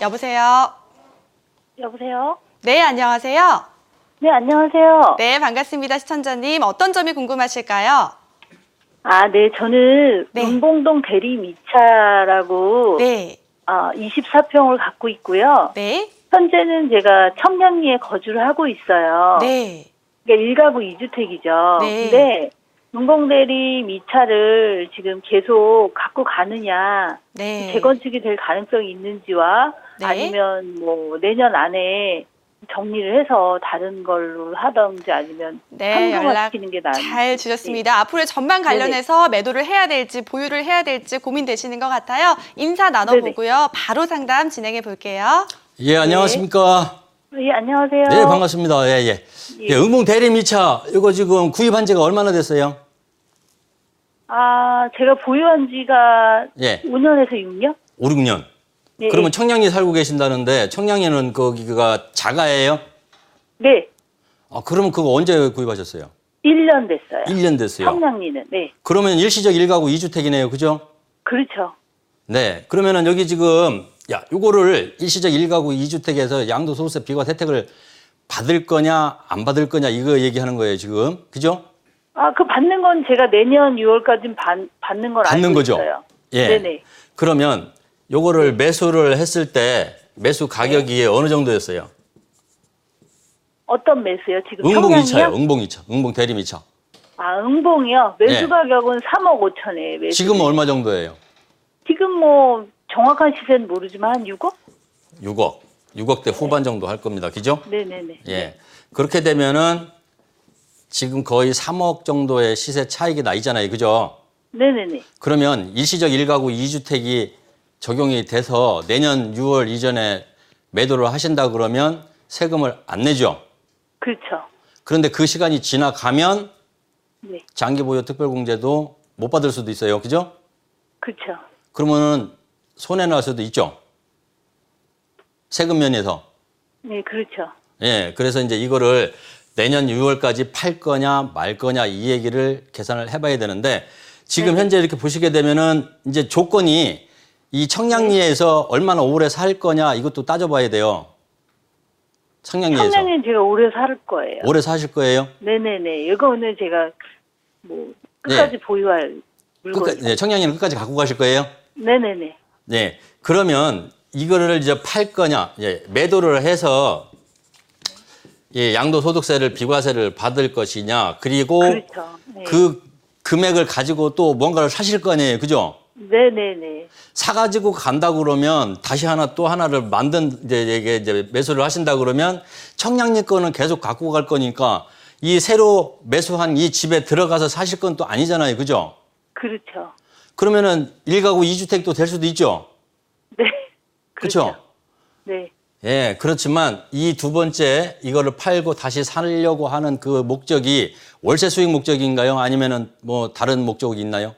여보세요. 여보세요? 네, 안녕하세요. 네, 안녕하세요. 네, 반갑습니다. 시청자님. 어떤 점이 궁금하실까요? 아, 네, 저는 네. 은봉동 대리 미차라고 네, 아, 24평을 갖고 있고요. 네, 현재는 제가 청량리에 거주를 하고 있어요. 네, 그러니까 1가구 2주택이죠. 네. 근데 은봉 대리 미차를 지금 계속 갖고 가느냐, 네. 재건축이 될 가능성이 있는지와 네. 아니면 뭐 내년 안에 정리를 해서 다른 걸로 하던지 아니면 네, 연락 상승화시키는 게 나은지. 잘 주셨습니다. 앞으로의 전망 관련해서 매도를 해야 될지 보유를 해야 될지 고민되시는 것 같아요. 인사 나눠보고요. 바로 상담 진행해 볼게요. 예, 안녕하십니까. 예, 안녕하세요. 네, 반갑습니다. 예, 예. 예, 응봉 대리미차, 이거 지금 구입한 지가 얼마나 됐어요? 아, 제가 보유한 지가 예, 5년에서 6년? 5, 6년. 네. 그러면 청량리 살고 계신다는데, 청량리는 거기가 자가예요? 네, 아, 그러면 그거 언제 구입하셨어요? 1년 됐어요. 1년 됐어요. 청량리는. 네, 그러면 일시적 1가구 2주택이네요. 그죠? 그렇죠. 네. 그러면은 여기 지금, 야, 요거를 일시적 1가구 2주택에서 양도소득세 비과 혜택을 받을 거냐, 안 받을 거냐, 이거 얘기하는 거예요, 지금. 그죠? 아, 그 받는 건 제가 내년 6월까지 받, 받는 걸 받는 알고 거죠? 있어요. 예. 네네. 그러면 요거를 매수를 했을 때 매수 가격이 네. 어느 정도였어요? 어떤 매수요? 지금 응봉 청량리요? 2차요. 응봉 2차. 응봉 대림 2차. 아, 응봉이요? 매수 네. 가격은 3억 5천에 매수. 지금은 얼마 정도예요? 지금 뭐 정확한 시세는 모르지만 한 6억? 6억. 6억대 후반 정도 할 겁니다. 그죠? 네네네. 예. 그렇게 되면은 지금 거의 3억 정도의 시세 차익이 나 있잖아요. 그죠? 네네네. 그러면 일시적 1가구 2주택이 적용이 돼서 내년 6월 이전에 매도를 하신다 그러면 세금을 안 내죠. 그렇죠. 그런데 그 시간이 지나가면 네. 장기 보유 특별공제도 못 받을 수도 있어요. 그죠? 그렇죠. 그러면은 손해 날 수도 있죠. 세금 면에서. 네, 그렇죠. 예. 그래서 이제 이거를 내년 6월까지 팔 거냐 말 거냐 이 얘기를 계산을 해 봐야 되는데 지금 현재 이렇게 보시게 되면은 이제 조건이 이 청량리에서 얼마나 오래 살 거냐 이것도 따져 봐야 돼요. 청량리에서. 청량리는 제가 오래 살 거예요. 오래 사실 거예요? 네네네. 이거는 제가 뭐 끝까지 보유할 물건. 끝까, 네, 청량리는 끝까지 갖고 가실 거예요? 네네네. 네. 그러면 이거를 이제 팔 거냐, 예, 매도를 해서 예, 양도소득세를 비과세를 받을 것이냐, 그리고 그렇죠. 네. 그 금액을 가지고 또 뭔가를 사실 거 아니에요. 그죠? 네네네. 사가지고 간다 그러면 다시 하나 또 하나를 만든 이제 이게 이제 매수를 하신다 그러면 청량리 거는 계속 갖고 갈 거니까 이 새로 매수한 이 집에 들어가서 사실 건 또 아니잖아요. 그죠? 그렇죠. 그러면은 일가구이주택도될 수도 있죠. 네. 그렇죠? 네. 예, 그렇지만 이 두 번째 이거를 팔고 다시 살려고 하는 그 목적이 월세 수익 목적인가요? 아니면은 뭐 다른 목적이 있나요?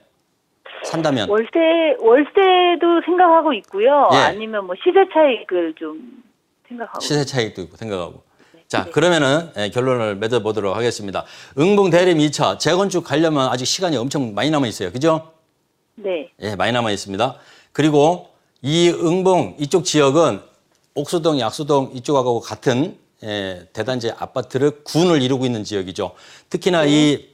산다면 월세 월세도 생각하고 있고요. 예. 아니면 뭐 시세 차익을 좀 생각하고. 시세 차익도 있고 생각하고. 자, 네. 그러면은 예, 결론을 맺어보도록 하겠습니다. 응봉 대림 2차 재건축 가려면 아직 시간이 엄청 많이 남아 있어요. 그죠? 네. 예, 많이 남아 있습니다. 그리고 이 응봉 이쪽 지역은 옥수동, 약수동 이쪽하고 같은 예, 대단지 아파트를 군을 이루고 있는 지역이죠. 특히나 이,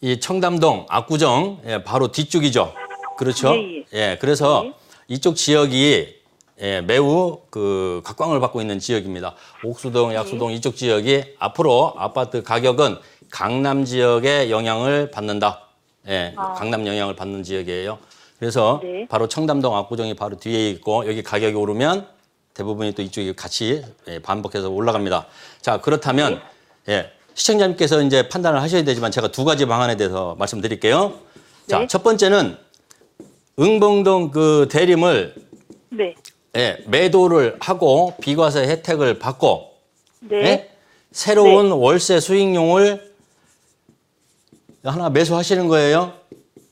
이 청담동, 압구정 예, 바로 뒤쪽이죠. 그렇죠? 예, 예, 그래서 네. 이쪽 지역이 예, 매우 그 각광을 받고 있는 지역입니다. 옥수동, 약수동 이쪽 지역이 앞으로 아파트 가격은 강남 지역의 영향을 받는다. 예, 강남 영향을 받는 지역이에요. 그래서 네. 바로 청담동 압구정이 바로 뒤에 있고 여기 가격이 오르면 대부분이 또 이쪽이 같이 예, 반복해서 올라갑니다. 자, 그렇다면 예, 시청자님께서 이제 판단을 하셔야 되지만 제가 두 가지 방안에 대해서 말씀드릴게요. 자, 네. 첫 번째는 응봉동 그 대림을 네. 예, 매도를 하고 비과세 혜택을 받고 네. 예? 새로운 월세 수익용을 하나 매수하시는 거예요.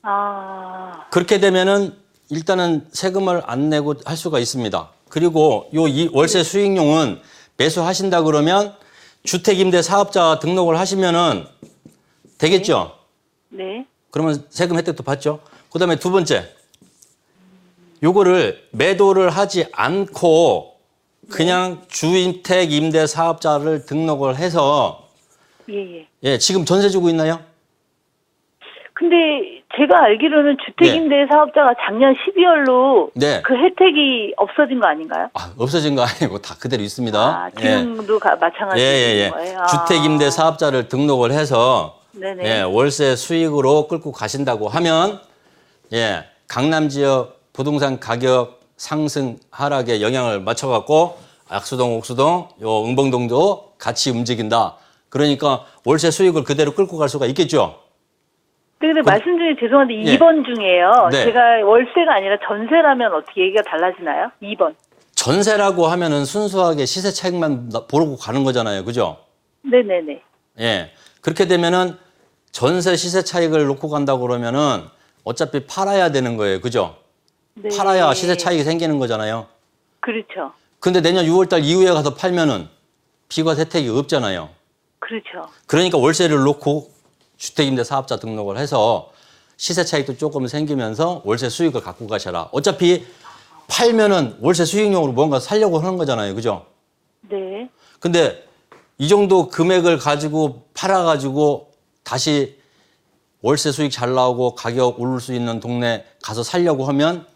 아. 그렇게 되면은 일단은 세금을 안 내고 할 수가 있습니다. 그리고 요 이 월세 수익용은 매수하신다 그러면 주택임대 사업자 등록을 하시면은 되겠죠. 네. 그러면 세금 혜택도 받죠. 그다음에 두 번째 요거를 매도를 하지 않고 그냥 주택 임대 사업자를 등록을 해서 예, 예. 예, 지금 전세 주고 있나요? 근데 제가 알기로는 주택임대 사업자가 작년 12월로 네. 그 혜택이 없어진 거 아닌가요? 아, 없어진 거 아니고 다 그대로 있습니다. 아, 지금도 가- 예, 마찬가지인 예, 예. 거예요. 아. 주택 임대 사업자를 등록을 해서 네네. 예, 월세 수익으로 끌고 가신다고 하면 예, 강남 지역 부동산 가격 상승 하락에 영향을 맞춰 갖고 약수동, 옥수동, 요 응봉동도 같이 움직인다. 그러니까 월세 수익을 그대로 끌고 갈 수가 있겠죠. 네, 근데 말씀 중에 죄송한데 예. 2번 중에요. 네. 제가 월세가 아니라 전세라면 어떻게 얘기가 달라지나요? 2번. 전세라고 하면은 순수하게 시세 차익만 나- 보고 가는 거잖아요. 그죠? 네네네. 예. 그렇게 되면은 전세 시세 차익을 놓고 간다고 그러면은 어차피 팔아야 되는 거예요. 그죠? 네. 팔아야 시세 차익이 생기는 거잖아요. 그렇죠. 근데 내년 6월 달 이후에 가서 팔면은 비과 세 혜택이 없잖아요. 그렇죠. 그러니까 월세를 놓고 주택임대 사업자 등록을 해서 시세 차익도 조금 생기면서 월세 수익을 갖고 가셔라. 어차피 팔면은 월세 수익용으로 뭔가 살려고 하는 거잖아요. 그죠? 네. 근데 이 정도 금액을 가지고 팔아가지고 다시 월세 수익 잘 나오고 가격 오를 수 있는 동네 가서 살려고 하면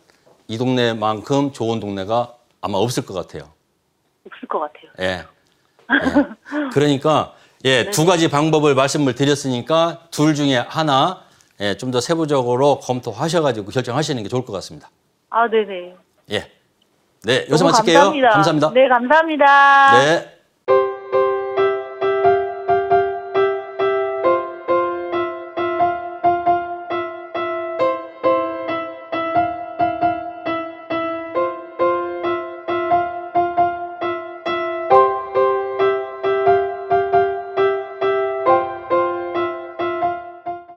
이 동네만큼 좋은 동네가 아마 없을 것 같아요. 없을 것 같아요. 예. 예. 그러니까 예, 두 가지 방법을 말씀을 드렸으니까 둘 중에 하나 예, 좀 더 세부적으로 검토하셔가지고 결정하시는 게 좋을 것 같습니다. 아, 네네. 예. 네, 여기서 너무 마칠게요. 감사합니다. 감사합니다. 네, 감사합니다. 네.